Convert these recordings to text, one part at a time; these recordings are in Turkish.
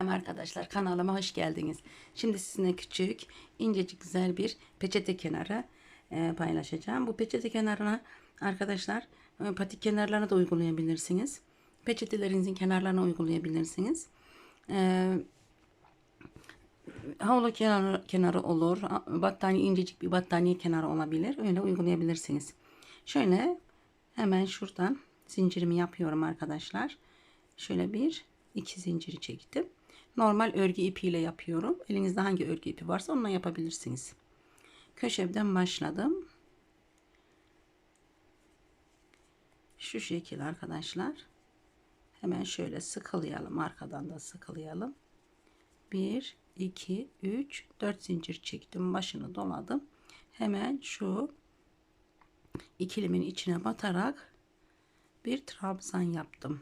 Arkadaşlar kanalıma hoş geldiniz. Şimdi sizinle küçük, incecik güzel bir peçete kenarı e, paylaşacağım. Bu peçete kenarına arkadaşlar e, patik kenarlarına da uygulayabilirsiniz. Peçetelerinizin kenarlarına uygulayabilirsiniz. E, havlu kenarı, kenarı olur. Battaniye incecik bir battaniye kenarı olabilir. Öyle uygulayabilirsiniz. Şöyle hemen şuradan zincirimi yapıyorum arkadaşlar. Şöyle bir iki zinciri çektim. Normal örgü ipiyle yapıyorum. Elinizde hangi örgü ipi varsa onunla yapabilirsiniz. Köşemden başladım. Şu şekil arkadaşlar. Hemen şöyle sıkılayalım. Arkadan da sıkılayalım. 1, 2, 3, 4 zincir çektim. Başını doladım. Hemen şu ikilimin içine batarak bir trabzan yaptım.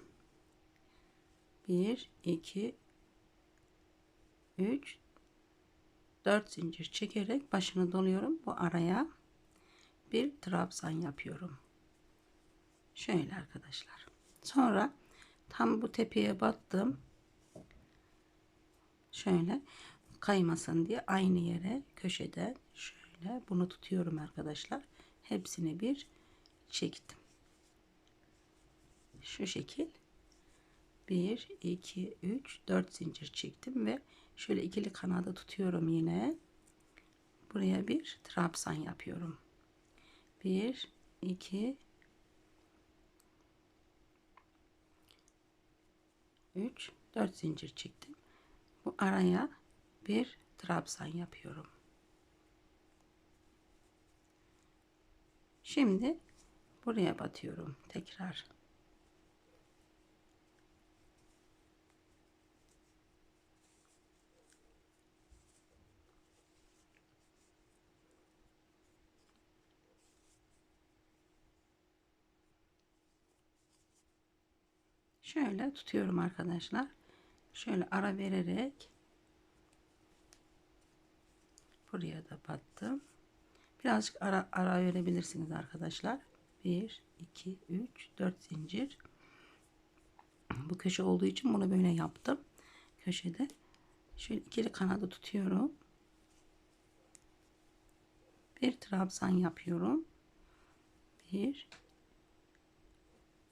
1, 2, 3 4 zincir çekerek başını doluyorum. Bu araya bir trabzan yapıyorum. Şöyle arkadaşlar. Sonra tam bu tepeye battım. Şöyle kaymasın diye aynı yere köşede şöyle bunu tutuyorum arkadaşlar. Hepsini bir çektim. Şu şekil 1 2 3 4 zincir çektim ve Şöyle ikili kanadı tutuyorum yine. Buraya bir trabzan yapıyorum. 1 2 3 4 zincir çektim. Bu araya bir trabzan yapıyorum. Şimdi buraya batıyorum tekrar. Şöyle tutuyorum arkadaşlar. Şöyle ara vererek buraya da battım. Birazcık ara, ara verebilirsiniz arkadaşlar. 1, 2, 3, 4 zincir. Bu köşe olduğu için bunu böyle yaptım. Köşede. Şöyle ikili kanadı tutuyorum. Bir trabzan yapıyorum. 1,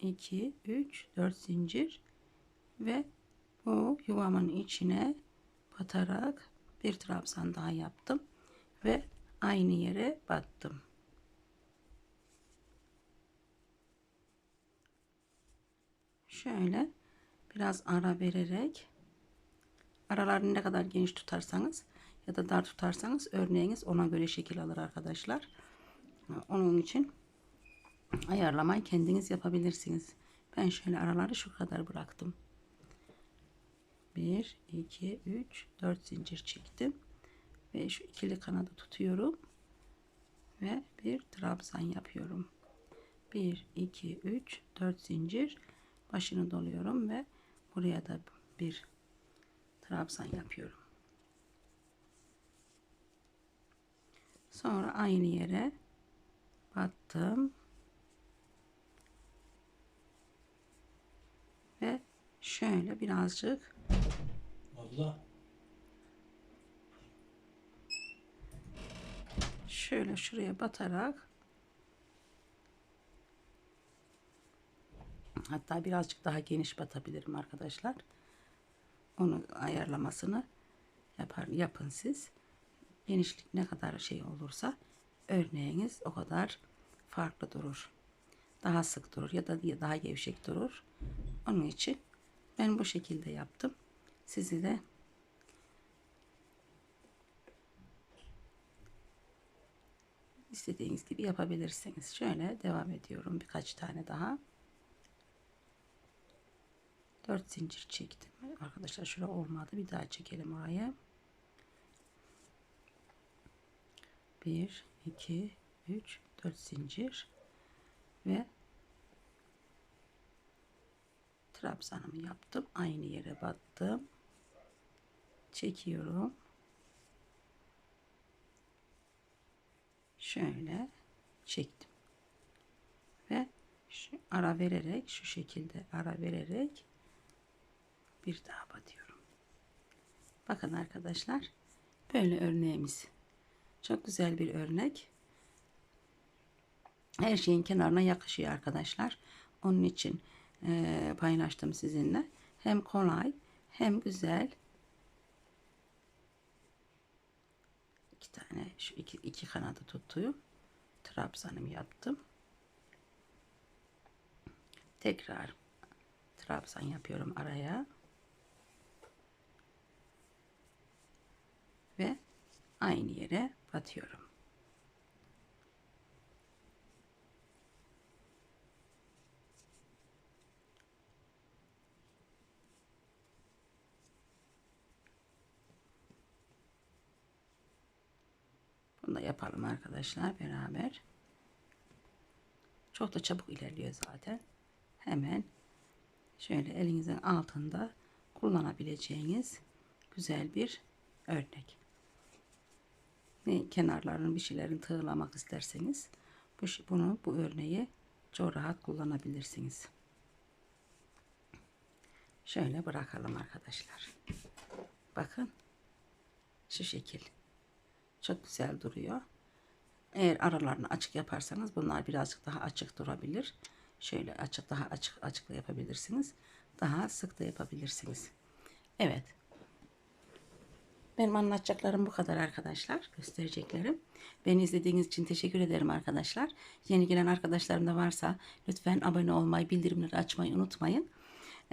2 3 4 zincir ve bu yuvamın içine batarak bir trabzan daha yaptım ve aynı yere battım. Şöyle biraz ara vererek aralarını ne kadar geniş tutarsanız ya da dar tutarsanız örneğiniz ona göre şekil alır arkadaşlar. Onun için ayarlamayı kendiniz yapabilirsiniz. Ben şöyle araları şu kadar bıraktım. 1 2 3 4 zincir çektim ve şu ikili kanadı tutuyorum ve bir trabzan yapıyorum. 1 2 3 4 zincir başını doluyorum ve buraya da bir trabzan yapıyorum. Sonra aynı yere battım şöyle birazcık Abla. şöyle şuraya batarak hatta birazcık daha geniş batabilirim arkadaşlar. Onu ayarlamasını yapar yapın siz. Genişlik ne kadar şey olursa örneğiniz o kadar farklı durur. Daha sık durur ya da daha gevşek durur. Onun için ben bu şekilde yaptım. Sizi de istediğiniz gibi yapabilirsiniz. Şöyle devam ediyorum. Birkaç tane daha. 4 zincir çektim. Arkadaşlar şura olmadı. Bir daha çekelim oraya. 1 2 3 4 zincir ve trabzanımı yaptım. Aynı yere battım. Çekiyorum. Şöyle çektim. Ve şu ara vererek şu şekilde ara vererek bir daha batıyorum. Bakın arkadaşlar. Böyle örneğimiz. Çok güzel bir örnek. Her şeyin kenarına yakışıyor arkadaşlar. Onun için eee, paylaştım sizinle. Hem kolay hem güzel. İki tane şu iki, iki kanadı tuttuğum trabzanımı yaptım. Tekrar trabzan yapıyorum araya. Ve aynı yere batıyorum. Da yapalım arkadaşlar beraber. Çok da çabuk ilerliyor zaten. Hemen şöyle elinizin altında kullanabileceğiniz güzel bir örnek. Ne kenarlarını bir şeylerin tığlamak isterseniz bu, bunu bu örneği çok rahat kullanabilirsiniz. Şöyle bırakalım arkadaşlar. Bakın şu şekil. Çok güzel duruyor. Eğer aralarını açık yaparsanız bunlar birazcık daha açık durabilir. Şöyle açık daha açık açık da yapabilirsiniz. Daha sık da yapabilirsiniz. Evet. Benim anlatacaklarım bu kadar arkadaşlar. Göstereceklerim. Beni izlediğiniz için teşekkür ederim arkadaşlar. Yeni gelen arkadaşlarım da varsa lütfen abone olmayı, bildirimleri açmayı unutmayın.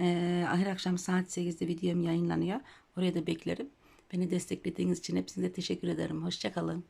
Ee, her akşam saat 8'de videom yayınlanıyor. Oraya da beklerim. Beni desteklediğiniz için hepinize teşekkür ederim. Hoşçakalın.